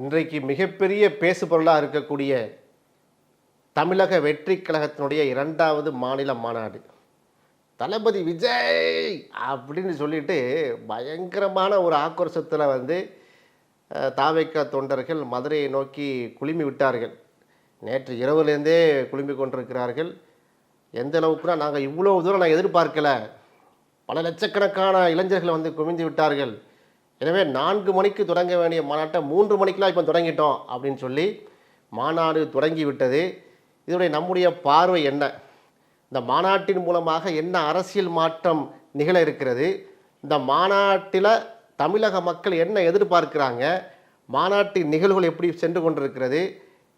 இன்றைக்கு மிகப்பெரிய பேசுபொருளாக இருக்கக்கூடிய தமிழக வெற்றி கழகத்தினுடைய இரண்டாவது மாநில மாநாடு. தளபதி விஜய் அப்படின்னு சொல்லிட்டு பயங்கரமான ஒரு ஆக்ரோஷத்தில் வந்து அஹ், தாவேக்கா தொண்டர்கள் மதுரையை நோக்கி குழுமி விட்டார்கள். நேற்று இரவுலேருந்தே குழுமி கொண்டிருக்கிறார்கள். எந்த அளவுக்குனா நாங்கள் இவ்வளோ தூரம் நான் எதிர்பார்க்கலை. பல லட்சக்கணக்கான இளைஞர்கள் வந்து குவிந்து விட்டார்கள். எனவே நான்கு மணிக்கு தொடங்க வேண்டிய மாநாட்டை மூன்று மணிக்கெலாம் இப்போ தொடங்கிட்டோம் அப்படின்னு சொல்லி மாநாடு தொடங்கி விட்டது இதனுடைய நம்முடைய பார்வை என்ன? இந்த மாநாட்டின் மூலமாக என்ன அரசியல் மாற்றம் நிகழ இருக்கிறது? இந்த மாநாட்டில் தமிழக மக்கள் என்ன எதிர்பார்க்கிறாங்க? மாநாட்டின் நிகழ்வுகள் எப்படி சென்று கொண்டிருக்கிறது?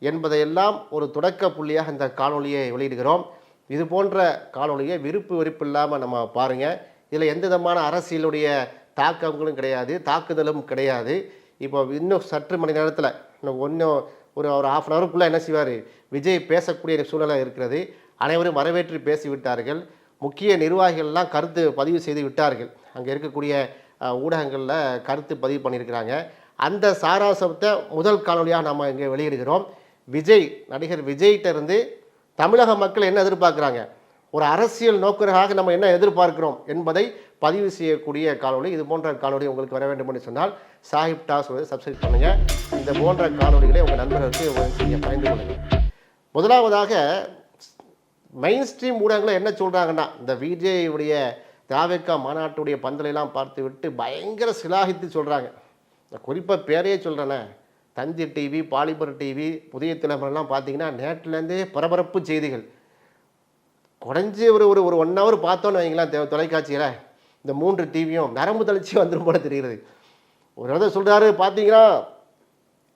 என்பதையெல்லாம் ஒரு தொடக்க புள்ளியாக இந்த காணொலியை வெளியிடுகிறோம். இது போன்ற காணொலியை விருப்பு வெறுப்பு இல்லாமல் நம்ம பாருங்கள் இதில் எந்த விதமான அரசியலுடைய தாக்கங்களும் கிடையாது தாக்குதலும் கிடையாது. இப்போ இன்னும் சற்று மணி நேரத்தில் இன்னும் ஒன்றும் ஒரு ஒரு ஆஃப் அன் ஹவருக்குள்ளே என்ன செய்வார்? விஜய் பேசக்கூடிய சூழ்நிலை இருக்கிறது. அனைவரும் வரவேற்று பேசிவிட்டார்கள். முக்கிய நிர்வாகிகள்லாம் கருத்து பதிவு செய்து விட்டார்கள். அங்கே இருக்கக்கூடிய ஊடகங்களில் கருத்து பதிவு பண்ணியிருக்கிறாங்க. அந்த சாராசத்தை முதல் காணொலியாக நம்ம இங்கே வெளியிடுகிறோம். விஜய் நடிகர் விஜய்கிட்ட இருந்து தமிழக மக்கள் என்ன எதிர்பார்க்குறாங்க? ஒரு அரசியல் நோக்கராக நம்ம என்ன எதிர்பார்க்கிறோம் என்பதை பதிவு செய்யக்கூடிய காணொலி இது போன்ற காணொலி உங்களுக்கு வர வேண்டும் என்று சொன்னால் சாஹிப் டாஸ் வந்து சப்ஸ்கிரைப் பண்ணுங்கள் இந்த போன்ற காணொலிகளை உங்கள் நண்பர்களுக்கு செய்ய பயந்து கொள்ளுங்கள். முதலாவதாக மெயின் ஸ்ட்ரீம் ஊடகங்களை என்ன சொல்கிறாங்கன்னா இந்த விஜயுடைய தாவேக்கா மாநாட்டுடைய பந்தலையெல்லாம் பார்த்து விட்டு பயங்கர சிலாகித்து சொல்கிறாங்க குறிப்பாக பேரையே சொல்கிறேனே தந்தி டிவி பாலிபர் டிவி புதிய தலைமுறைலாம் பார்த்தீங்கன்னா நேற்றுலேருந்தே பரபரப்பு செய்திகள். குறைஞ்சி ஒரு ஒரு ஒரு ஒன் ஹவர் பார்த்தோன்னு வைங்களேன் தொலைக்காட்சியில். இந்த மூன்று டிவியும் நரம்பு தளர்ச்சி வந்துடும் போல தெரிகிறது. ஒரு இடத்த சொல்கிறாரு பார்த்தீங்கன்னா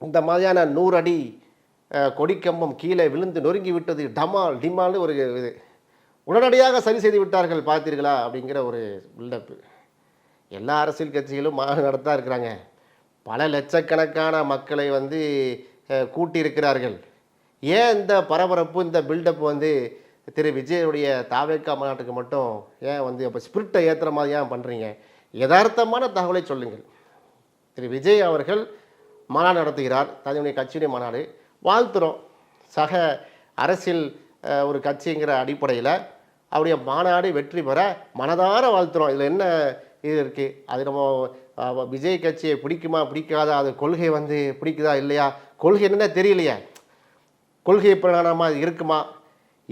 இந்த மாதிரியான நூறு அடி கொடிக்கம்பம் கீழே விழுந்து நொறுங்கி விட்டது டமால் டிமால்னு ஒரு இது. உடனடியாக சரி செய்து விட்டார்கள் பார்த்தீர்களா? அப்படிங்கிற ஒரு பில்டப்பு எல்லா அரசியல் கட்சிகளும் மாநாடு நடத்தா இருக்கிறாங்க. பல லட்சக்கணக்கான மக்களை வந்து கூட்டியிருக்கிறார்கள். ஏன் இந்த பரபரப்பு இந்த பில்டப் வந்து திரு விஜயனுடைய தாவேக்கா மாநாட்டுக்கு மட்டும் ஏன் வந்து அப்போ ஸ்பிரிட்டை ஏற்றுற மாதிரி ஏன் பண்ணுறீங்க யதார்த்தமான தகவலை சொல்லுங்கள். திரு விஜய் அவர்கள் மாநாடு நடத்துகிறார். தன்னுடைய கட்சியுடைய மாநாடு. வாழ்த்துறோம். சக அரசியல் ஒரு கட்சிங்கிற அடிப்படையில் அவருடைய மாநாடு வெற்றி பெற மனதார வாழ்த்துறோம். இதில் என்ன இது இருக்குது அது நம்ம விஜய் கட்சியை பிடிக்குமா பிடிக்காதா? அது கொள்கை வந்து பிடிக்குதா இல்லையா? கொள்கை என்னென்ன தெரியலையே. கொள்கை பிரகாரமாக அது இருக்குமா?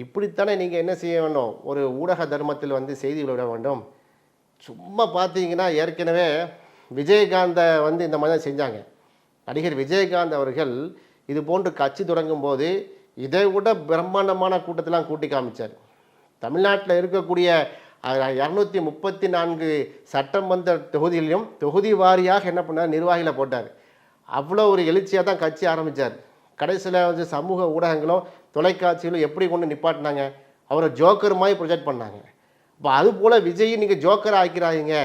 இப்படித்தானே நீங்கள் என்ன செய்ய வேண்டும்? ஒரு ஊடக தர்மத்தில் வந்து செய்தி விட வேண்டும். சும்மா பார்த்தீங்கன்னா ஏற்கனவே விஜயகாந்தை வந்து இந்த மாதிரி தான் செஞ்சாங்க. நடிகர் விஜயகாந்த் அவர்கள் இது போன்று கட்சி தொடங்கும் போது இதை விட பிரம்மாண்டமான கூட்டத்தெலாம் கூட்டி காமிச்சார். தமிழ்நாட்டில் இருக்கக்கூடிய இரநூத்தி முப்பத்தி நான்கு சட்டமன்ற தொகுதியிலும் தொகுதி வாரியாக என்ன பண்ணார்? நிர்வாகியில் போட்டார். அவ்வளோ ஒரு எழுச்சியாக தான் கட்சி ஆரம்பித்தார் கடைசியில் வந்து சமூக ஊடகங்களும் தொலைக்காட்சிகளும் எப்படி கொண்டு நிப்பாட்டினாங்க? அவரை ஜோக்கர் மாதிரி ப்ரொஜெக்ட் பண்ணாங்க. இப்போ அது போல் விஜய் நீங்கள் ஜோக்கர் ஆக்கிறாங்க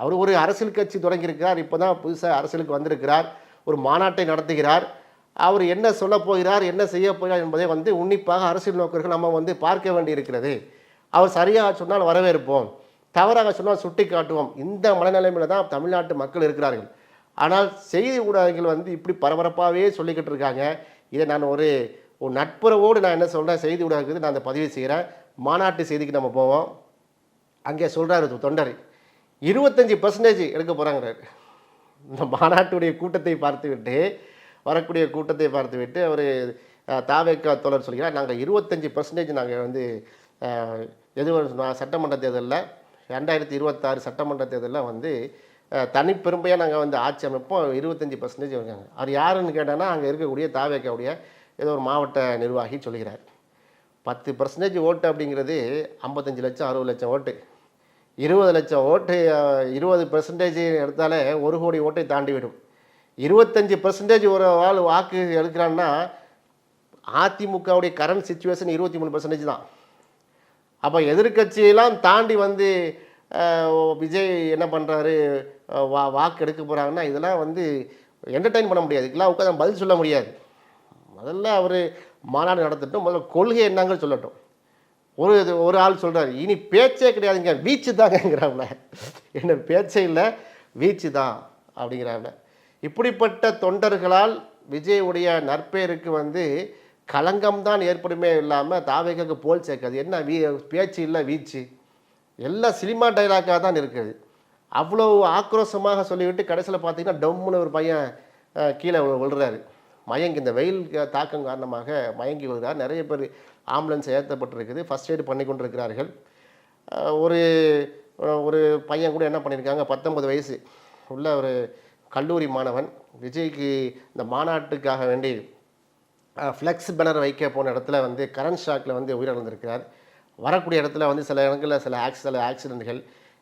அவர் ஒரு அரசியல் கட்சி தொடங்கியிருக்கிறார். இப்போ தான் புதுசாக அரசியலுக்கு வந்திருக்கிறார். ஒரு மாநாட்டை நடத்துகிறார். அவர் என்ன சொல்ல போகிறார் என்ன செய்ய போகிறார் என்பதை வந்து உன்னிப்பாக அரசியல் நோக்கர்கள் நம்ம வந்து பார்க்க வேண்டியிருக்கிறது. அவர் சரியாக சொன்னால் வரவேற்போம். தவறாக சொன்னால் சுட்டி காட்டுவோம் இந்த மனநிலைமையில் தான் தமிழ்நாட்டு மக்கள் இருக்கிறார்கள். ஆனால் செய்தி ஊடகங்கள் வந்து இப்படி பரபரப்பாகவே சொல்லிக்கிட்டு இருக்காங்க. இதை நான் ஒரு ஒரு நட்புறவோடு நான் என்ன சொல்கிறேன் செய்தி ஊடகத்துக்கு நான் அந்த பதிவு செய்கிறேன். மாநாட்டு செய்திக்கு நம்ம போவோம். அங்கே சொல்கிறாரு தொண்டர். இருபத்தஞ்சி பர்சன்டேஜ் எடுக்க போகிறாங்கிறாரு இந்த மாநாட்டுடைய கூட்டத்தை பார்த்துவிட்டு வரக்கூடிய கூட்டத்தை பார்த்துவிட்டு அவர் தாவேக்கா தோழர் சொல்கிறார் நாங்கள் இருபத்தஞ்சி பர்சன்டேஜ் நாங்கள் வந்து அஹ், எது சட்டமன்ற தேர்தலில் ரெண்டாயிரத்தி இருபத்தாறு சட்டமன்ற தேர்தலில் வந்து தனி பெரும்பையாக நாங்கள் வந்து ஆட்சி அமைப்போம். இருபத்தஞ்சி பர்சன்டேஜ் இருக்காங்க அவர் யாருன்னு கேட்டான்னா அங்கே இருக்கக்கூடிய தாவேக்காவுடைய ஏதோ ஒரு மாவட்ட நிர்வாகி சொல்கிறார் பத்து பர்சன்டேஜ் ஓட்டு அப்படிங்கிறது ஐம்பத்தஞ்சு லட்சம் அறுபது லட்சம் ஓட்டு. இருபது லட்சம் ஓட்டு இருபது பெர்சன்டேஜ் எடுத்தாலே ஒரு கோடி ஓட்டை தாண்டி விடும் இருபத்தஞ்சி பர்சன்டேஜ் ஒரு ஆள் வாக்கு எடுக்கிறான்னா அதிமுகவுடைய கரண்ட் சுச்சுவேஷன் இருபத்தி மூணு பர்சன்டேஜ் தான். அப்போ எதிர்கட்சியெல்லாம் தாண்டி வந்து விஜய் என்ன பண்ணுறாரு வா வாக்கு எடுக்க போகிறாங்கன்னா இதெல்லாம் வந்து என்டர்டைன் பண்ண முடியாது. இதுக்கெல்லாம் உட்காந்து பதில் சொல்ல முடியாது. முதல்ல அவர் மாநாடு நடத்தட்டும். முதல்ல கொள்கை என்னங்கன்னு சொல்லட்டும். ஒரு இது ஒரு ஆள் சொல்கிறார் இனி பேச்சே கிடையாதுங்க. வீச்சு தாங்கங்கிறாப்புல என்ன பேச்சே இல்லை வீச்சு தான் அப்படிங்கிறாங்கள இப்படிப்பட்ட தொண்டர்களால் விஜயுடைய நற்பெயருக்கு வந்து களங்கம் தான் ஏற்படுமே இல்லாமல் தாவேக்காக்கு போல் சேர்க்காது. என்ன வீ பேச்சு இல்லை வீச்சு? எல்லாம் சினிமா டைலாக்காக தான் இருக்குது. அவ்வளோ ஆக்ரோஷமாக சொல்லிவிட்டு கடைசியில் பார்த்தீங்கன்னா டம்முன்னு ஒரு பையன் கீழே விழுறாரு. மயங்கி இந்த வெயில் தாக்கம் காரணமாக மயங்கி விழுகிறார் நிறைய பேர் ஆம்புலன்ஸ் ஏற்றப்பட்டிருக்குது ஃபஸ்ட் எய்டு பண்ணி கொண்டிருக்கிறார்கள். ஒரு ஒரு பையன் கூட என்ன பண்ணியிருக்காங்க? பத்தொன்பது வயசு உள்ள ஒரு கல்லூரி மாணவன். விஜய்க்கு இந்த மாநாட்டுக்காக வேண்டி ஃப்ளெக்ஸ் பேனர் வைக்க போன இடத்துல வந்து கரண்ட் ஷாக்கில் வந்து உயிரிழந்திருக்கிறார். வரக்கூடிய இடத்துல வந்து சில இடங்களில் சில ஆக்சி சில ஆக்சிடென்ட்கள்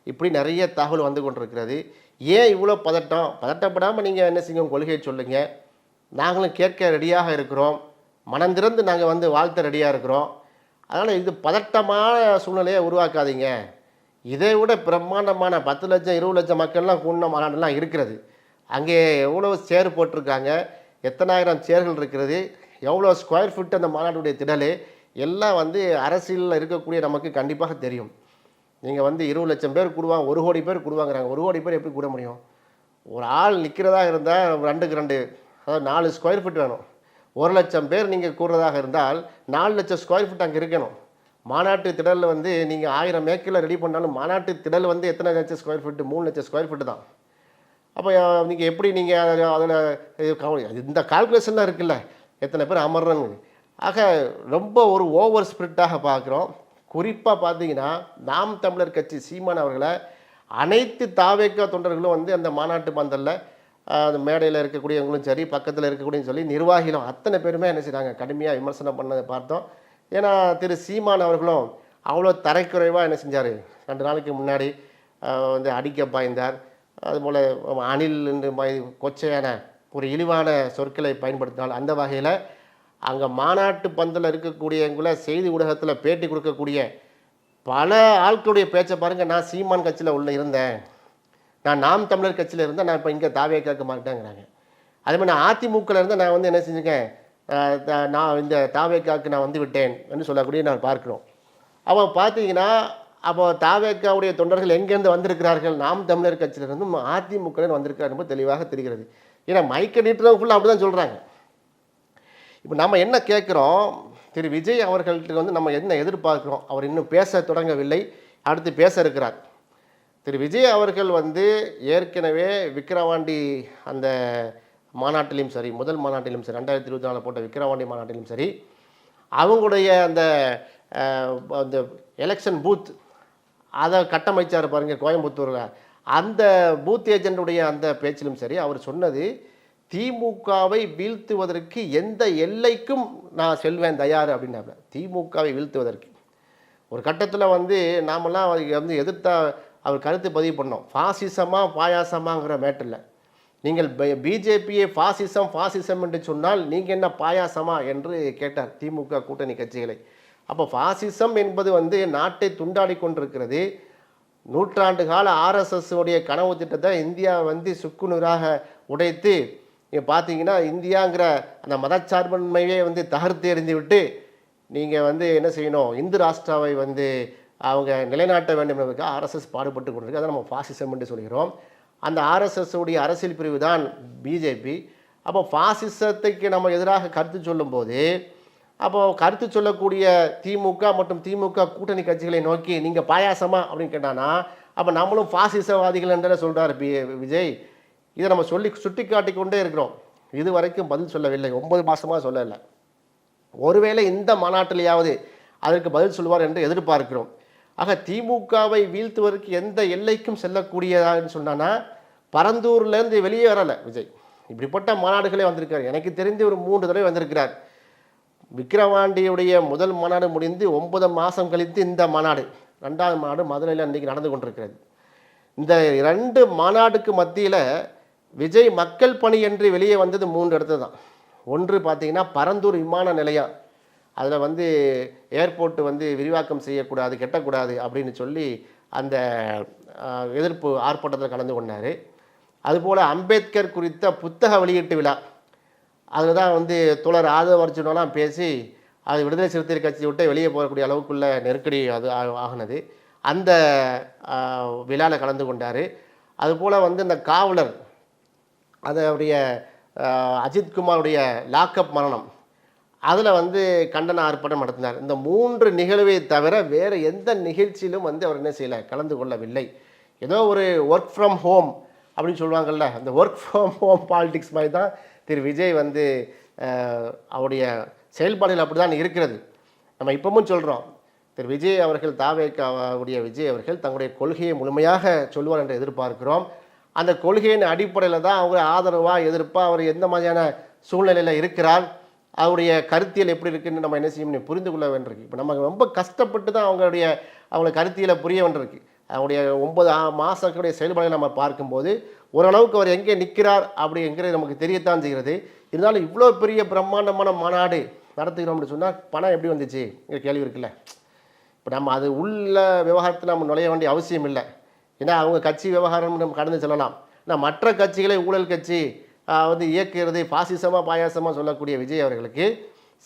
இப்படி நிறைய தகவல் வந்து கொண்டிருக்கிறது. ஏன் இவ்வளோ பதட்டம்? பதட்டப்படாமல் நீங்கள் என்ன செய்யுங்க? கொள்கையை சொல்லுங்கள் நாங்களும் கேட்க ரெடியாக இருக்கிறோம். மனந்திறந்து நாங்கள் வந்து வாழ்த்த ரெடியாக இருக்கிறோம். அதனால் இது பதட்டமான சூழ்நிலையை உருவாக்காதீங்க. இதை விட பிரம்மாண்டமான பத்து லட்சம் இருபது லட்சம் மக்கள்லாம் கூடின மாநாடுலாம் இருக்கிறது. அங்கே எவ்வளோ சேர் போட்டிருக்காங்க? எத்தனாயிரம் சேர்கள் இருக்கிறது? எவ்வளோ ஸ்கொயர் ஃபீட் அந்த மாநாட்டுடைய திடல்? எல்லாம் வந்து அரசியலில் இருக்கக்கூடிய நமக்கு கண்டிப்பாக தெரியும். நீங்கள் வந்து இருபது லட்சம் பேர் கூடுவாங்க ஒரு கோடி பேர் கூடுவாங்கிறாங்க. ஒரு கோடி பேர் எப்படி கூட முடியும்? ஒரு ஆள் நிற்கிறதா இருந்தால் ரெண்டுக்கு ரெண்டு அதாவது நாலு ஸ்கொயர் ஃபீட் வேணும். ஒரு லட்சம் பேர் நீங்கள் கூடுறதாக இருந்தால் நாலு லட்சம் ஸ்கொயர் ஃபீட் அங்கே இருக்கணும். மாநாட்டு திடலில் வந்து நீங்கள் ஆயிரம் மேக்கில் ரெடி பண்ணாலும் மாநாட்டு திடல் வந்து எத்தனை லட்சம் ஸ்கொயர் ஃபீட்டு மூணு லட்சம் ஸ்கொயர் ஃபீட்டு தான். அப்போ நீங்கள் எப்படி நீங்கள் அதில் அதில் இந்த கால்குலேஷன்லாம் இருக்குல்ல. எத்தனை பேர் அமர்றன்னு ஆக ரொம்ப ஒரு ஓவர் ஸ்பிரிட்டாக பார்க்குறோம். குறிப்பாக பார்த்தீங்கன்னா நாம் தமிழர் கட்சி சீமான் அவர்களை அனைத்து தாவேக்கா தொண்டர்களும் வந்து அந்த மாநாட்டு பந்தலில் அந்த மேடையில் இருக்கக்கூடியவங்களும் சரி பக்கத்தில் இருக்கக்கூடியன்னு சொல்லி நிர்வாகிகளும் அத்தனை பேருமே என்ன செய்கிறாங்க கடுமையாக விமர்சனம் பண்ணதை பார்த்தோம். ஏன்னா திரு சீமான் அவர்களும் அவ்வளோ தரைக்குறைவாக என்ன செஞ்சார்? ரெண்டு நாளைக்கு முன்னாடி வந்து அடிக்க பாய்ந்தார். அதுபோல் அணில் என்று கொச்சையான ஒரு இழிவான சொற்களை பயன்படுத்தினால் அந்த வகையில் அங்கே மாநாட்டு பந்தில் இருக்கக்கூடியவங்கள செய்தி ஊடகத்தில் பேட்டி கொடுக்கக்கூடிய பல ஆட்களுடைய பேச்சை பாருங்கள் நான் சீமான் கட்சியில் உள்ள இருந்தேன். நான் நாம் தமிழர் கட்சியில் இருந்தேன். நான் இப்போ இங்கே தாவே கேட்க மாட்டேங்கிறாங்க. அதே மாதிரி நான் அதிமுகவில் இருந்தால் நான் வந்து என்ன செஞ்சுருக்கேன்? த- நான் இந்த தாவேக்காவுக்கு நான் வந்து விட்டேன் என்று சொல்லக்கூடிய நான் பார்க்கிறோம். அப்போ பார்த்தீங்கன்னா அப்போ தாவேக்காவுடைய தொண்டர்கள் எங்கேருந்து வந்திருக்கிறார்கள்? நாம் தமிழர் கட்சியிலிருந்தும் அதிமுகவில் வந்திருக்காரு என்பது தெளிவாக தெரிகிறது. ஏன்னா மைக்க நீட்டுறவங்க ஃபுல்லாக அப்படி தான் சொல்கிறாங்க இப்போ நம்ம என்ன கேட்குறோம் திரு விஜய் அவர்கள்ட்ட வந்து நம்ம என்ன எதிர்பார்க்குறோம்? அவர் இன்னும் பேச தொடங்கவில்லை. அடுத்து பேச இருக்கிறார். திரு விஜய் அவர்கள் வந்து ஏற்கனவே விக்கிரவாண்டி அந்த மாநாட்டிலும் சரி முதல் மாநாட்டிலும் சரி ரெண்டாயிரத்தி இருபத்தி நாலு போட்ட விக்கிரவாண்டி மாநாட்டிலும் சரி அவங்களுடைய அந்த அந்த எலெக்ஷன் பூத் அதை கட்டமைச்சார் பாருங்கள் கோயம்புத்தூரில். அந்த பூத் ஏஜென்ட்டுடைய அந்த பேச்சிலும் சரி அவர் சொன்னது திமுகவை வீழ்த்துவதற்கு எந்த எல்லைக்கும் நான் செல்வேன் தயார் அப்படின்னாப்ல திமுகவை வீழ்த்துவதற்கு. ஒரு கட்டத்தில் வந்து நாமெல்லாம் அவருக்கு வந்து எதிர்த்தா அவர் கருத்து பதிவு பண்ணோம். ஃபாசிசமாக பாயாசமாங்கிற மேட்டரில். நீங்கள் பிஜேபியை ஃபாசிசம் ஃபாசிசம் என்று சொன்னால் நீங்கள் என்ன பாயாசமா என்று கேட்டார் திமுக கூட்டணி கட்சிகளை. அப்போ ஃபாசிசம் என்பது வந்து நாட்டை துண்டாடி கொண்டிருக்கிறது. நூற்றாண்டு கால ஆர்எஸ்எஸ் உடைய கனவு திட்டத்தை இந்தியா வந்து சுக்குநூறாக உடைத்து நீங்கள் பார்த்தீங்கன்னா இந்தியாங்கிற அந்த மதச்சார்பின்மையை வந்து தகர்த்து எறிந்து விட்டு நீங்கள் வந்து என்ன செய்யணும்? இந்து ராஷ்டிராவை வந்து அவங்க நிலைநாட்ட வேண்டும் என்பதற்கு ஆர்எஸ்எஸ் பாடுபட்டு கொண்டிருக்கு. அதை நம்ம ஃபாசிசம் என்று சொல்கிறோம். அந்த ஆர்எஸ்எஸ்ஸுடைய அரசியல் பிரிவு தான் பிஜேபி அப்போ ஃபாசிசத்துக்கு நம்ம எதிராக கருத்து சொல்லும்போது அப்போது கருத்து சொல்லக்கூடிய திமுக மற்றும் திமுக கூட்டணி கட்சிகளை நோக்கி நீங்கள் பாயாசமா அப்படின்னு கேட்டானா அப்போ நம்மளும் ஃபாசிசவாதிகள் என்றே சொல்கிறார் பி விஜய். இதை நம்ம சொல்லி சுட்டி காட்டிக்கொண்டே இருக்கிறோம். இது வரைக்கும் பதில் சொல்லவில்லை. ஒன்பது மாதமாக சொல்லலை. ஒருவேளை இந்த மாநாட்டிலேயாவது அதற்கு பதில் சொல்வார் என்று எதிர்பார்க்கிறோம். ஆக திமுகவை வீழ்த்துவதற்கு எந்த எல்லைக்கும் செல்லக்கூடியதான்னு சொன்னான்னா பரந்தூர்லேருந்து வெளியே வரலை விஜய். இப்படிப்பட்ட மாநாடுகளே வந்திருக்கார் எனக்கு தெரிந்து ஒரு மூன்று தடவை வந்திருக்கிறார். விக்கிரவாண்டியுடைய முதல் மாநாடு முடிந்து ஒன்பது மாதம் கழித்து இந்த மாநாடு ரெண்டாவது மாநாடு மதுரையில் அன்றைக்கி நடந்து கொண்டிருக்கிறது. இந்த ரெண்டு மாநாடுக்கு மத்தியில் விஜய் மக்கள் பணி என்று வெளியே வந்தது மூன்று இடத்துல தான். ஒன்று பார்த்தீங்கன்னா பரந்தூர் விமான நிலையம். அதில் வந்து ஏர்போர்ட் வந்து விரிவாக்கம் செய்யக்கூடாது கெட்டக்கூடாது அப்படின்னு சொல்லி அந்த எதிர்ப்பு ஆர்ப்பாட்டத்தில் கலந்து கொண்டார். அதுபோல் அம்பேத்கர் குறித்த புத்தக வெளியீட்டு விழா. அதில் தான் வந்து தோழர் ஆதவ அர்ஜுனெல்லாம் பேசி அது விடுதலை சிறுத்தைகள் கட்சியை விட்டு வெளியே போகக்கூடிய அளவுக்குள்ள நெருக்கடி அது ஆகினது. அந்த விழாவில் கலந்து கொண்டார். அதுபோல் வந்து இந்த காவலர் அது அவருடைய அஜித்குமாருடைய லாக்அப் மரணம். அதில் வந்து கண்டன ஆர்ப்பாட்டம் நடத்தினார். இந்த மூன்று நிகழ்வை தவிர வேறு எந்த நிகழ்ச்சியிலும் வந்து அவர் என்ன செய்யலை கலந்து கொள்ளவில்லை. ஏதோ ஒரு ஒர்க் ஃப்ரம் ஹோம் அப்படின்னு சொல்லுவாங்கல்ல அந்த ஒர்க் ஃப்ரம் ஹோம் பாலிடிக்ஸ் மாதிரி தான் திரு விஜய் வந்து அவருடைய செயல்பாடுகள் அப்படி தான் இருக்கிறது. நம்ம இப்பவும் சொல்கிறோம் திரு விஜய் அவர்கள் தாவேக்காவுடைய விஜய் அவர்கள் தங்களுடைய கொள்கையை முழுமையாக சொல்லுவார் என்று எதிர்பார்க்கிறோம். அந்த கொள்கையின் அடிப்படையில் தான் அவங்க ஆதரவாக எதிர்ப்பாக அவர் எந்த மாதிரியான சூழ்நிலையில் இருக்கிறார் அவருடைய கருத்தியல் எப்படி இருக்குன்னு நம்ம என்ன செய்யணும் புரிந்து கொள்ள வேண்டியிருக்கு. இப்போ நம்ம ரொம்ப கஷ்டப்பட்டு தான் அவங்களுடைய அவங்களை கருத்தியலை புரிய வேண்டியிருக்கு அவருடைய ஒன்பது ஆ- செயல்பாடுகளை நம்ம பார்க்கும்போது ஓரளவுக்கு அவர் எங்கே நிற்கிறார் அப்படிங்கிறது நமக்கு தெரியத்தான் செய்கிறது. இருந்தாலும் இவ்வளோ பெரிய பிரம்மாண்டமான மாநாடு நடத்துகிறோம்னு சொன்னால் பணம் எப்படி வந்துச்சு? இங்கே கேள்வி இருக்குல்ல. இப்போ நம்ம அது உள்ள விவகாரத்தில் நம்ம நுழைய வேண்டிய அவசியம் இல்லை. ஏன்னா அவங்க கட்சி விவகாரம் நம்ம கடந்து செல்லலாம். ஆனால் மற்ற கட்சிகளை ஊழல் கட்சி வந்து இயக்குகிறது பாசிசமாக பாயாசமாக சொல்லக்கூடிய விஜய் அவர்களுக்கு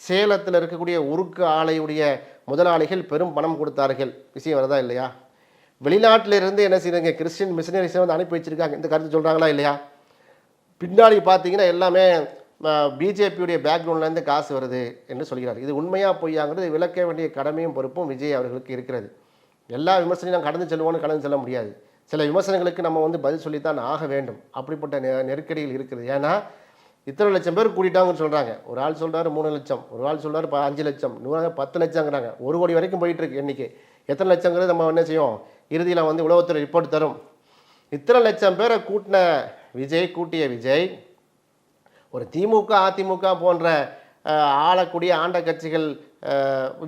சேலத்தில் இருக்கக்கூடிய உருக்கு ஆலையுடைய முதலாளிகள் பெரும் பணம் கொடுத்தார்கள். விஷயம் வருதா இல்லையா? வெளிநாட்டிலிருந்து என்ன செய்யுங்க கிறிஸ்டின் மிஷினரிஸை வந்து அனுப்பி வச்சுருக்காங்க. இந்த கருத்து சொல்கிறாங்களா இல்லையா? பின்னாடி பார்த்தீங்கன்னா எல்லாமே பிஜேபியுடைய பேக்ரவுண்ட்லேருந்து காசு வருது என்று சொல்கிறார். இது உண்மையாக பொய்யாங்கிறது விளக்க வேண்டிய கடமையும் பொறுப்பும் விஜய் அவர்களுக்கு இருக்கிறது. எல்லா விமர்சனையும் நான் கடந்து செல்வோன்னு கடந்து செல்ல முடியாது. சில விமர்சனங்களுக்கு நம்ம வந்து பதில் சொல்லித்தான் ஆக வேண்டும். அப்படிப்பட்ட நெ நெருக்கடிகள் இருக்குது. ஏன்னா இத்தனை லட்சம் பேர் கூட்டிட்டாங்கன்னு சொல்கிறாங்க ஒரு ஆள் சொல்கிறாரு மூணு லட்சம் ஒரு ஆள் சொல்கிறாரு ப அஞ்சு லட்சம் நூறு பத்து லட்சங்கிறாங்க. ஒரு கோடி வரைக்கும் போயிட்டு இன்றைக்கி எத்தனை லட்சங்கிறது நம்ம என்ன செய்வோம்? இறுதியில் வந்து உளவுத்துறை ரிப்போர்ட் தரும். இத்தனை லட்சம் பேரை கூட்டின விஜய் கூட்டிய விஜய் ஒரு திமுக அதிமுக போன்ற ஆளக்கூடிய ஆண்ட கட்சிகள்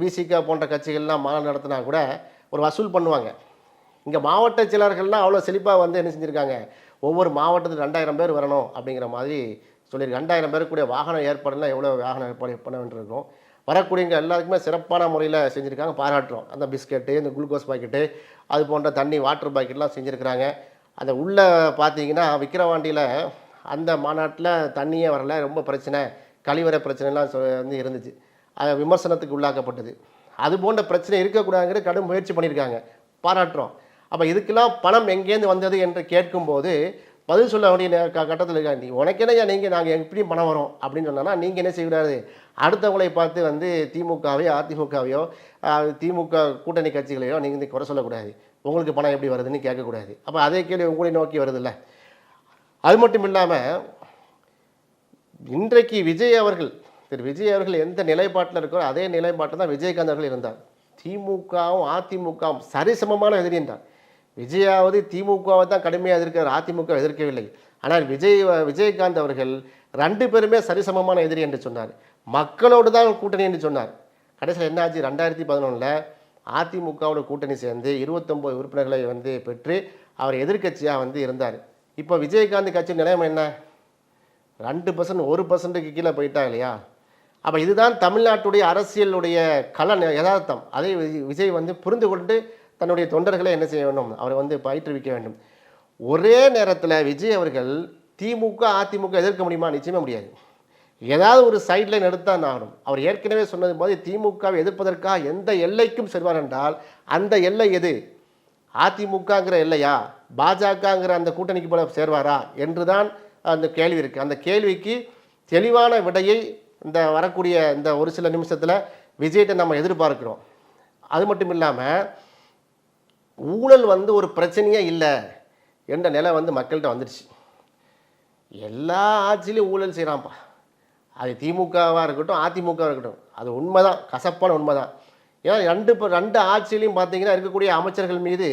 விசிக போன்ற கட்சிகள்லாம் மாநாடு நடத்தினா கூட ஒரு வசூல் பண்ணுவாங்க. இங்கே மாவட்ட செயலர்கள்லாம் அவ்வளோ செழிப்பாக வந்து என்ன செஞ்சுருக்காங்க? ஒவ்வொரு மாவட்டத்தில் ரெண்டாயிரம் பேர் வரணும் அப்படிங்கிற மாதிரி சொல்லியிருக்கு ரெண்டாயிரம் பேருக்குடைய வாகன ஏற்பாடுலாம் எவ்வளோ வாகன ஏற்பாடு பண்ண வேண்டியிருக்கும்? வரக்கூடியவங்க எல்லாருக்குமே சிறப்பான முறையில் செஞ்சுருக்காங்க. பாராட்டுறோம். அந்த பிஸ்கெட்டு இந்த குளுக்கோஸ் பாக்கெட்டு அது போன்ற தண்ணி வாட்டர் பாக்கெட்லாம் செஞ்சுருக்கிறாங்க. அந்த உள்ளே பார்த்தீங்கன்னா விக்கிரவாண்டியில் அந்த மாநாட்டில் தண்ணியே வரல. ரொம்ப பிரச்சனை. கழிவறை பிரச்சனைலாம் சொ- வந்து இருந்துச்சு. அது விமர்சனத்துக்கு உள்ளாக்கப்பட்டது. அது போன்ற பிரச்சனை இருக்கக்கூடாதுங்கிற கடும் முயற்சி பண்ணியிருக்காங்க. பாராட்டுறோம். அப்போ இதுக்கெல்லாம் பணம் எங்கேருந்து வந்தது என்று கேட்கும்போது பதில் சொல்ல வேண்டிய க கட்டத்தில் இருக்கா நீ உனக்கு நீங்கள் நாங்கள் எப்படியும் பணம் வரும் அப்படின்னு சொன்னா நீங்கள் என்ன செய்யக்கூடாது? அடுத்தவங்களை பார்த்து வந்து திமுகவையோ அதிமுகவையோ திமுக கூட்டணி கட்சிகளையோ நீங்கள் வந்து குறை சொல்லக்கூடாது. உங்களுக்கு பணம் எப்படி வருதுன்னு கேட்கக்கூடாது. அப்போ அதே கேள்வி உங்களை நோக்கி வருதுல்ல. அது மட்டும் இல்லாமல் இன்றைக்கு விஜய் அவர்கள் திரு விஜய் அவர்கள் எந்த நிலைப்பாட்டில் இருக்கிறோ அதே நிலைப்பாட்டில் தான் விஜயகாந்த் அவர்கள் இருந்தார். திமுகவும் அதிமுகவும் சரிசமமான எதிரி என்றார் விஜயாவது திமுகவை தான் கடுமையாக எதிர்க்கிறார். அதிமுக எதிர்க்கவில்லை. ஆனால் விஜய் விஜயகாந்த் அவர்கள் ரெண்டு பேருமே சரிசமமான எதிரி என்று சொன்னார். மக்களோடு தான் கூட்டணி என்று சொன்னார். கடைசியில் என்னாச்சு ரெண்டாயிரத்தி பதினொன்றில் அதிமுகவோட கூட்டணி சேர்ந்து இருபத்தொம்போது உறுப்பினர்களை வந்து பெற்று அவர் எதிர்க்கட்சியாக வந்து இருந்தார். இப்போ விஜயகாந்த் கட்சி நிலையம் என்ன? ரெண்டு பர்சன்ட் ஒரு பர்சன்ட்டுக்கு கீழே போயிட்டா இல்லையா? அப்போ இதுதான் தமிழ்நாட்டுடைய அரசியலுடைய கலன் யதார்த்தம். அதை விஜய் வந்து புரிந்து கொண்டு தன்னுடைய தொண்டர்களை என்ன செய்ய வேண்டும்? அவரை வந்து பயிற்றுவிக்க வேண்டும். ஒரே நேரத்தில் விஜய் அவர்கள் திமுக அதிமுக எதிர்க்க முடியுமா? நிச்சயமே முடியாது. ஏதாவது ஒரு சைட் லைன் ஆகணும் அவர் ஏற்கனவே சொன்னது போது திமுகவை எதிர்ப்பதற்காக எந்த எல்லைக்கும் செல்வார் என்றால் அந்த எல்லை எது? அதிமுகங்கிற எல்லையா? பாஜகங்கிற அந்த கூட்டணிக்கு போல சேர்வாரா? என்றுதான் அந்த கேள்வி இருக்குது அந்த கேள்விக்கு தெளிவான விடையை இந்த வரக்கூடிய இந்த ஒரு சில நிமிஷத்தில் விஜய்கிட்ட நம்ம எதிர்பார்க்கிறோம். அது மட்டும் இல்லாமல் ஊழல் வந்து ஒரு பிரச்சனையே இல்லை என்ற நிலை வந்து மக்கள்கிட்ட வந்துடுச்சு எல்லா ஆட்சியிலையும் ஊழல் செய்கிறான்ப்பா அது திமுகவாக இருக்கட்டும் அதிமுகவாக இருக்கட்டும் அது உண்மை தான் கசப்பான உண்மை தான் ஏன்னா ரெண்டு இப்போ ரெண்டு ஆட்சியிலையும் பார்த்தீங்கன்னா இருக்கக்கூடிய அமைச்சர்கள் மீது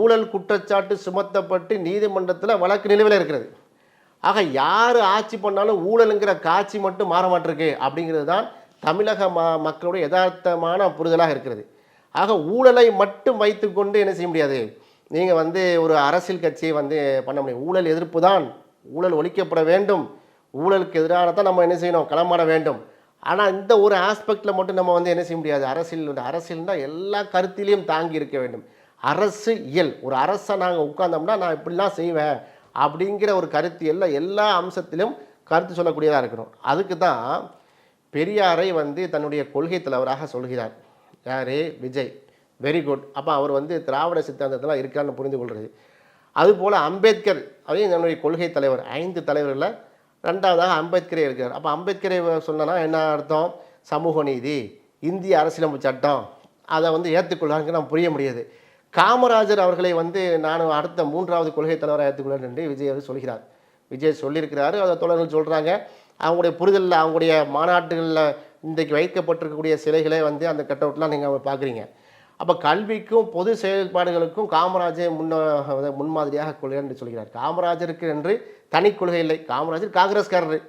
ஊழல் குற்றச்சாட்டு சுமத்தப்பட்டு நீதிமன்றத்தில் வழக்கு நிலுவையில் இருக்கிறது. ஆக யார் ஆட்சி பண்ணாலும் ஊழலுங்கிற காட்சி மட்டும் மாற மாட்டிருக்கு அப்படிங்கிறது தான் தமிழக ம மக்களுடைய யதார்த்தமான புரிதலாக இருக்கிறது. ஆக ஊழலை மட்டும் வைத்துக்கொண்டு என்ன செய்ய முடியாது? நீங்கள் வந்து ஒரு அரசியல் கட்சியை வந்து பண்ண முடியும். ஊழல் எதிர்ப்பு தான். ஊழல் ஒழிக்கப்பட வேண்டும். ஊழலுக்கு எதிரான தான் நம்ம என்ன செய்யணும்? களமாட வேண்டும். ஆனால் இந்த ஒரு ஆஸ்பெக்டில் மட்டும் நம்ம வந்து என்ன செய்ய முடியாது? அரசியல் அரசியல்னா எல்லா கருத்திலையும் தாங்கி இருக்க வேண்டும். அரசு இயல். ஒரு அரசை நாங்கள் உட்கார்ந்தோம்னா நான் இப்படிலாம் செய்வேன். அப்படிங்கிற ஒரு கருத்து எல்லாம் எல்லா அம்சத்திலும் கருத்து சொல்லக்கூடியதாக இருக்கணும் அதுக்கு தான் பெரியாரை வந்து தன்னுடைய கொள்கை தலைவராக சொல்கிறார். யார்? விஜய். வெரி குட் அப்போ அவர் வந்து திராவிட சித்தாந்தத்தில் இருக்கான்னு புரிந்து கொள்கிறது அதுபோல் அம்பேத்கர் அதையும் தன்னுடைய கொள்கை தலைவர் ஐந்து தலைவர்களில் ரெண்டாவதாக அம்பேத்கரே இருக்கிறார் அப்போ அம்பேத்கரை சொன்னனா என்ன அர்த்தம்? சமூக நீதி இந்திய அரசியலமைப்பு சட்டம். அதை வந்து ஏற்றுக்கொள்ளாங்க நம்ம புரிய முடியாது. காமராஜர் அவர்களை வந்து நான் அடுத்த மூன்றாவது கொள்கை தலைவராக ஏற்றுக்கொள்ளேன் என்று விஜய் அவர் சொல்கிறார். விஜய் சொல்லியிருக்கிறாரு அதை தோழர்கள் சொல்கிறாங்க அவங்களுடைய புரிதலில் அவங்களுடைய மாநாட்டுகளில் இன்றைக்கு வைக்கப்பட்டிருக்கக்கூடிய சிலைகளை வந்து அந்த கட்டவுட்லாம் நீங்கள் பார்க்குறீங்க. அப்போ கல்விக்கும் பொது செயல்பாடுகளுக்கும் காமராஜர் முன்ன முன்மாதிரியாக கொள்கை என்று சொல்கிறார். காமராஜருக்கு என்று தனி கொள்கை இல்லை. காமராஜர் காங்கிரஸ்காரர்.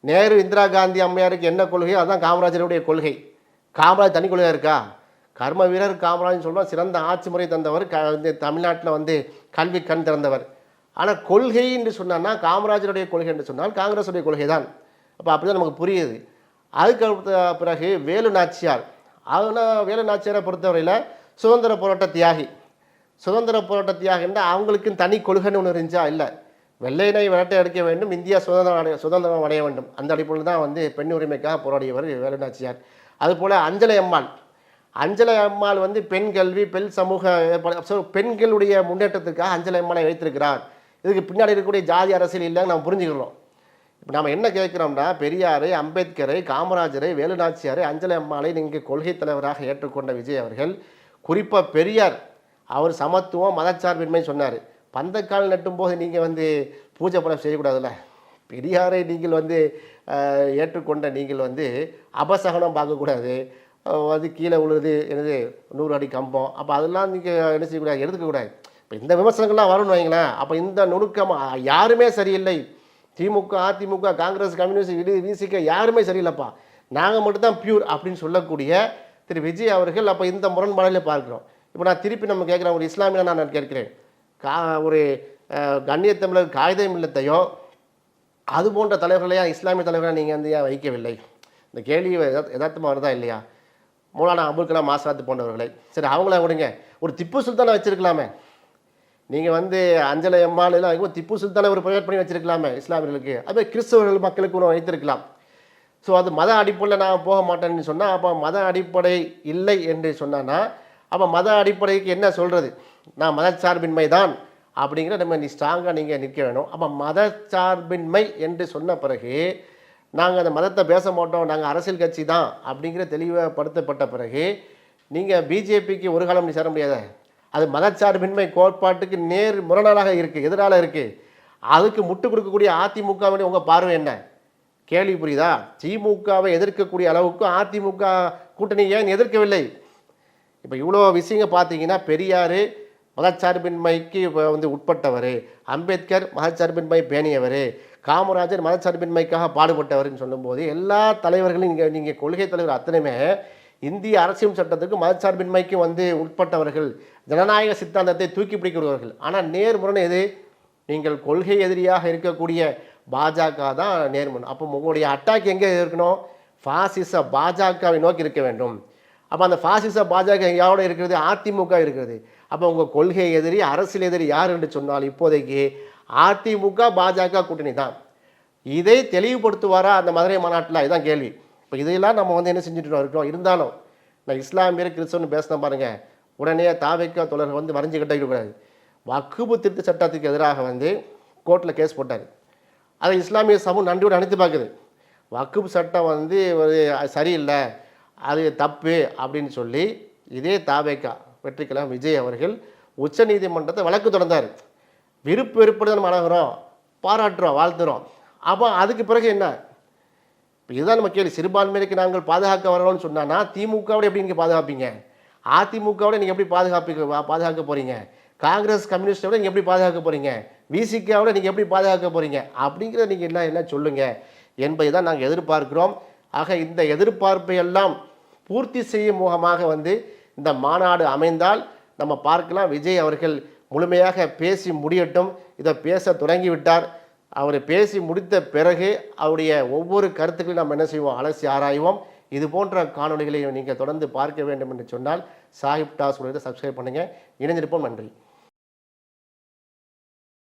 நேரு இந்திரா காந்தி அம்மையாருக்கு என்ன கொள்கையோ அதுதான் காமராஜருடைய கொள்கை. காமராஜ் தனி கொள்கையாக இருக்கா? கர்ம வீரர் காமராஜன் சொல்கிறோம் சிறந்த ஆட்சி முறை தந்தவர். க வந்து தமிழ்நாட்டில் வந்து கல்வி கண் திறந்தவர். ஆனால் கொள்கை என்று சொன்னான்னா காமராஜருடைய கொள்கை என்று சொன்னால் காங்கிரஸுடைய கொள்கை தான் அப்போ அப்படி தான் நமக்கு புரியுது. அதுக்கு பிறகு வேலு நாச்சியார். ஆனால் வேலு நாச்சியாரை பொறுத்தவரையில் சுதந்திர போராட்ட தியாகி. சுதந்திர போராட்ட தியாகின்னா அவங்களுக்கும் தனி கொள்கைன்னு ஒன்று இருந்துச்சா? இல்லை. வெள்ளையினை விரட்டை அடிக்க வேண்டும். இந்தியா சுதந்திரம் அடைய சுதந்திரம் அடைய வேண்டும். அந்த அடிப்படையில் தான் வந்து பெண் உரிமைக்காக போராடியவர் வேலு நாச்சியார். அதுபோல் அஞ்சலை அம்மாள். அஞ்சலை அம்மாள் வந்து பெண் கல்வி பெண் சமூக பெண்களுடைய முன்னேற்றத்துக்காக அஞ்சலை அம்மாளை வைத்திருக்கிறார் இதுக்கு பின்னாடி இருக்கக்கூடிய ஜாதி அரசியல் இல்லைன்னு நம்ம புரிஞ்சுக்கிறோம் இப்போ நம்ம என்ன கேட்குறோம்னா பெரியாரை அம்பேத்கரை காமராஜரை வேலுநாச்சியாரை அஞ்சலை அம்மாளை நீங்கள் கொள்கை தலைவராக ஏற்றுக்கொண்ட விஜய் அவர்கள் குறிப்பாக பெரியார் அவர் சமத்துவம் மதச்சார்பின்மை சொன்னார். பந்தக்கால் நட்டும்போது நீங்கள் வந்து பூஜை படம் செய்யக்கூடாதுல்ல? பெரியாரை நீங்கள் வந்து ஏற்றுக்கொண்ட நீங்கள் வந்து அபசகனம் பார்க்கக்கூடாது. அது கீழே விழுது எனது நூறு அடி கம்பம். அப்போ அதெல்லாம் நீங்கள் என்ன செய்யக்கூடாது எடுத்துக்கக்கூடாது. இப்போ இந்த விமர்சனங்கள்லாம் வரும்னு வைங்களேன். அப்போ இந்த நுணுக்கம் யாருமே சரியில்லை. திமுக அதிமுக காங்கிரஸ் கம்யூனிஸ்ட் இடி விசிக யாருமே சரியில்லைப்பா. நாங்கள் மட்டும்தான் பியூர் அப்படின்னு சொல்லக்கூடிய திரு. விஜய் அவர்கள் அப்போ இந்த முரண்பாடையில் பார்க்குறோம். இப்போ நான் திருப்பி நம்ம கேட்குறேன் ஒரு இஸ்லாமிய நான் கேட்கிறேன்? கா ஒரு கண்ணிய தமிழர் காகிதம் இல்லத்தையும் அது போன்ற தலைவர்களையா இஸ்லாமிய தலைவராக நீங்கள் வந்து ஏன் வைக்கவில்லை? இந்த கேள்வி யதார்த்தமாக வருதா இல்லையா? மூலானா அபுல் கலாம் ஆசாத் போன்றவர்களை. சரி அவங்கள விடுங்க. ஒரு திப்பு சுல்தானை வச்சிருக்கலாமே. நீங்கள் வந்து அஞ்சலை அம்மாள் எல்லாம் திப்பு சுல்தானை ஒரு ப்ரொவைட் பண்ணி வச்சிருக்கலாமே இஸ்லாமியர்களுக்கு. அதே கிறிஸ்தவர்கள் மக்களுக்கு ஒன்று வைத்திருக்கலாம். ஸோ அது மத அடிப்படையில் நான் போக மாட்டேன்னு சொன்னால் அப்போ மத அடிப்படை இல்லை என்று சொன்னான்னா அப்போ மத அடிப்படைக்கு என்ன சொல்கிறது நான் மதச்சார்பின்மை தான் அப்படிங்கிற நம்ம நீ ஸ்ட்ராங்காக நீங்கள் நிற்க வேணும். அப்போ மதச்சார்பின்மை என்று சொன்ன பிறகு நாங்கள் அந்த மதத்தை பேச மாட்டோம் நாங்கள் அரசியல் கட்சி தான் அப்படிங்கிற தெளிவுபடுத்தப்பட்ட பிறகு நீங்கள் பிஜேபிக்கு ஒரு காலம் நீ சேர முடியாத. அது மதச்சார்பின்மை கோட்பாட்டுக்கு நேர் முரணாக இருக்குது எதிரால இருக்குது அதுக்கு முட்டு கொடுக்கக்கூடிய அதிமுகவின் உங்கள் பார்வை என்ன? கேள்வி புரியுதா? திமுகவை எதிர்க்கக்கூடிய அளவுக்கு அதிமுக கூட்டணி ஏன் எதிர்க்கவில்லை? இப்போ இவ்வளோ விஷயங்க பார்த்தீங்கன்னா பெரியார் மதச்சார்பின்மைக்கு வந்து உட்பட்டவர் அம்பேத்கர் மதச்சார்பின்மை பேணியவர். காமராஜர் மதச்சார்பின்மைக்காக பாடுபட்டவர்னு சொல்லும்போது எல்லா தலைவர்களும் இங்கே நீங்கள் கொள்கை தலைவர் அத்தனையுமே இந்திய அரசியல் சட்டத்துக்கு மதச்சார்பின்மைக்கு வந்து உட்பட்டவர்கள் ஜனநாயக சித்தாந்தத்தை தூக்கி பிடிக்கிறவர்கள். ஆனால் நேர்முரண் எது? நீங்கள் கொள்கை எதிரியாக இருக்கக்கூடிய பாஜக தான் நேர்மன் அப்போ உங்களுடைய அட்டாக் எங்கே இருக்கணும்? பாசிச பாஜகவை நோக்கி இருக்க வேண்டும். அப்போ அந்த ஃபாசிச பாஜக யாரோட இருக்கிறது? அதிமுக இருக்கிறது. அப்போ உங்கள் கொள்கை எதிரி அரசியல் எதிரி யார் என்று சொன்னால் இப்போதைக்கு அதிமுக பாஜக கூட்டணி தான். இதை தெளிவுபடுத்துவாரா அந்த மதுரை மாநாட்டில்? இதுதான் கேள்வி. இப்போ இதையெல்லாம் நம்ம வந்து என்ன செஞ்சுட்டு இருக்கோம்? இருந்தாலும் நான் இஸ்லாமியர் கிறிஸ்தவன் பேசினேன் பாருங்கள் உடனே தாவைக்க தொடர் வந்து வரைஞ்சு கட்டக்கூடாது வக்குபு திருத்த சட்டத்துக்கு எதிராக வந்து கோர்ட்டில் கேஸ் போட்டார். அதை இஸ்லாமிய சமூகம் நன்றியோடு அனுப்பி பார்க்குது. வக்குபு சட்டம் வந்து ஒரு சரியில்லை அது தப்பு அப்படின்னு சொல்லி இதே தாவேக்கா வெற்றிக்கலாம் விஜய் அவர்கள் உச்சநீதிமன்றத்தை வழக்கு தொடர்ந்தார். விருப்பு வெறுப்போடு நம்ம அழகிறோம் பாராட்டுறோம் வாழ்த்துறோம். அப்போ அதுக்கு பிறகு என்ன? இப்போ இதுதான் நம்ம கேள்வி. சிறுபான்மையினருக்கு நாங்கள் பாதுகாக்க வரோம்னு சொன்னான்னா திமுகவோட எப்படி நீங்கள் பாதுகாப்பீங்க? அதிமுகவோட நீங்கள் எப்படி பாதுகாப்பீங்க பாதுகாக்க போகிறீங்க காங்கிரஸ் கம்யூனிஸ்டோட நீங்கள் எப்படி பாதுகாக்க போகிறீங்க விசிகாவோட நீங்கள் எப்படி பாதுகாக்க போகிறீங்க அப்படிங்கிறத நீங்கள் என்ன என்ன சொல்லுங்கள் என்பதை தான் நாங்கள் எதிர்பார்க்கிறோம். ஆக இந்த எதிர்பார்ப்பை எல்லாம் பூர்த்தி செய்யும் முகமாக வந்து இந்த மாநாடு அமைந்தால் நம்ம பார்க்கலாம். விஜய் அவர்கள் முழுமையாக பேசி முடியட்டும். இதை பேச தொடங்கிவிட்டார். அவர் பேசி முடித்த பிறகு அவருடைய ஒவ்வொரு கருத்துக்களையும் நம்ம என்ன செய்வோம்? அலசி ஆராய்வோம். இது போன்ற காணொலிகளை நீங்கள் தொடர்ந்து பார்க்க வேண்டும் என்று சொன்னால் சாஹிப் டாஸ் சப்ஸ்கிரைப் பண்ணுங்கள் இணைந்திருப்போம். நன்றி.